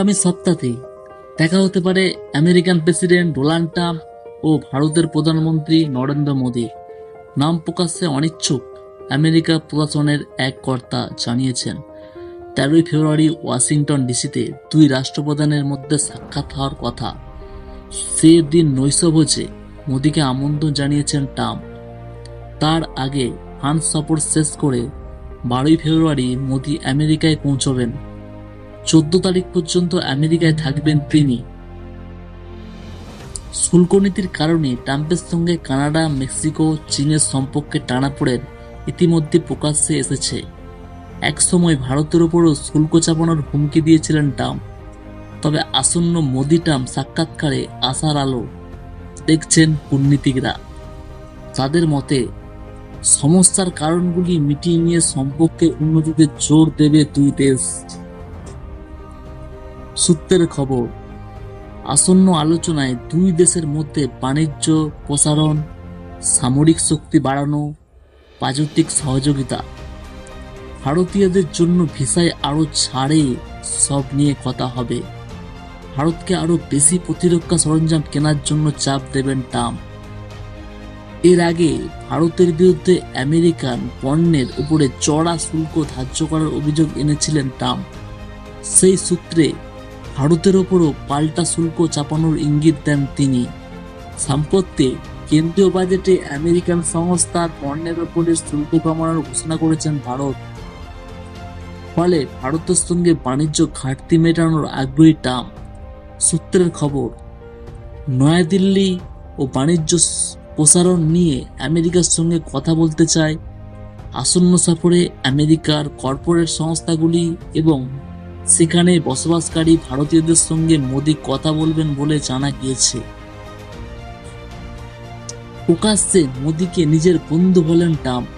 আগামী সপ্তাহে দেখা হতে পারে আমেরিকান প্রেসিডেন্ট ডোনাল্ড ট্রাম্প ও ভারতের প্রধানমন্ত্রী নরেন্দ্র মোদী। নাম প্রকাশে অনিচ্ছুক আমেরিকা প্রশাসনের এক কর্তা জানিয়েছেন। তেরোই ফেব্রুয়ারি ওয়াশিংটন ডিসিতে দুই রাষ্ট্রপ্রধানের মধ্যে সাক্ষাৎ হওয়ার কথা। সে দিন নৈশভোজে মোদীকে আমন্ত্রণ জানিয়েছেন ট্রাম্প। তার আগে ফ্রান্স সফর শেষ করে বারোই ফেব্রুয়ারি মোদী আমেরিকায় পৌঁছবেন। চোদ্দ তারিখ পর্যন্ত আমেরিকায় থাকবেন তিনি। শুল্ক নীতির কারণে ট্রাম্পের সঙ্গে কানাডা, মেক্সিকো, চীনের সম্পর্কে টানাপোড়েন ইতিমধ্যে প্রকাশ্যে এসেছে। একসময় ভারতের ওপরও শুল্ক চাপানোর হুমকি দিয়েছিলেন ট্রাম্প। তবে আসন্ন মোদি ট্রাম্প সাক্ষাৎকারে আসার আলো দেখছেন কূটনীতিকরা। তাদের মতে, সমস্যার কারণগুলি মিটিয়ে নিয়ে সম্পর্কে উন্নতিতে জোর দেবে দুই দেশ। সূত্রের খবর। আসন্ন আলোচনায় দুই দেশের মধ্যে বাণিজ্য প্রসারণ, সামরিক শক্তি বাড়ানো বাজেটিক সহযোগিতা। ভারতীয়দের জন্য ভিসায় আরও ছাড়ে সব নিয়ে কথা হবে। ভারতকে আরও বেশি প্রতিরক্ষা সরঞ্জাম কেনার জন্য চাপ দেবেন ট্রাম্প। এর আগে ভারতের বিরুদ্ধে আমেরিকান পণ্যের উপরে চড়া শুল্ক ধার্য করার অভিযোগ এনেছিলেন ট্রাম্প। সেই সূত্রে ভারতের ওপরও পাল্টা শুল্ক চাপানোর ইঙ্গিত দেন তিনি। সম্পত্তি কেন্দ্রীয় বাজেটে আমেরিকান সংস্থার পণ্যের ওপরে শুল্ক কমানোর ঘোষণা করেছেন ভারত। ফলে ভারতের সঙ্গে বাণিজ্য ঘাটতি মেটানোর আগ্রহী ট্রাম্প। সূত্রের খবর, নয়াদিল্লি ও বাণিজ্য প্রসারণ নিয়ে আমেরিকার সঙ্গে কথা বলতে চায় আসন্ন সফরে আমেরিকার কর্পোরেট সংস্থাগুলি এবং সেখানে বসবাসকারী ভারতীয়দের সঙ্গে মোদী কথা বলবেন বলে জানা গিয়েছে। প্রকাশ্যে মোদীকে নিজের বন্ধু বলেন ট্রাম্প।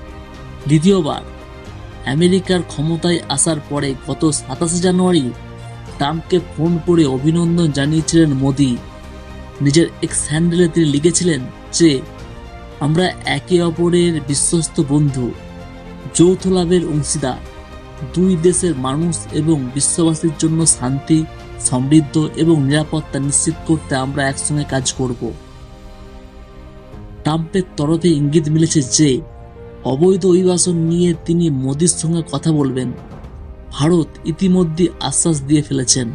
দ্বিতীয়বার, আমেরিকার ক্ষমতায় আসার পরে গত সাতাশে জানুয়ারি ট্রাম্পকে ফোন করে অভিনন্দন জানিয়েছিলেন মোদী। নিজের এক্স হ্যান্ডেলে তিনি লিখেছিলেন যে, আমরা একে অপরের বিশ্বস্ত বন্ধু, যৌথ লাভের অংশীদার। দুই দেশের মানুষ এবং বিশ্ববাসীর জন্য শান্তি, সমৃদ্ধ এবং নিরাপত্তা নিশ্চিত করতে আমরা একসঙ্গে কাজ করব। ট্রাম্পের তরফে ইঙ্গিত মিলেছে যে, অবৈধ অভিবাসন নিয়ে তিনি মোদির সঙ্গে কথা বলবেন। ভারত ইতিমধ্যে আশ্বাস দিয়ে ফেলেছেন।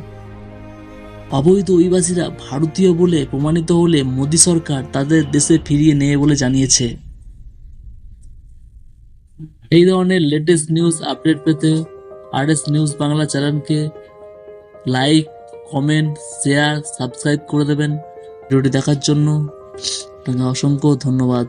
অবৈধ অভিবাসীরা ভারতীয় বলে প্রমাণিত হলে মোদী সরকার তাদের দেশে ফিরিয়ে নেয় বলে জানিয়েছে। এই ধরনের লেটেস্ট নিউজ আপডেট পেতে আর এস নিউজ বাংলা চ্যানেলকে লাইক কমেন্ট শেয়ার সাবস্ক্রাইব করে দেবেন। ভিডিওটি দেখার জন্য অসংখ্য ধন্যবাদ।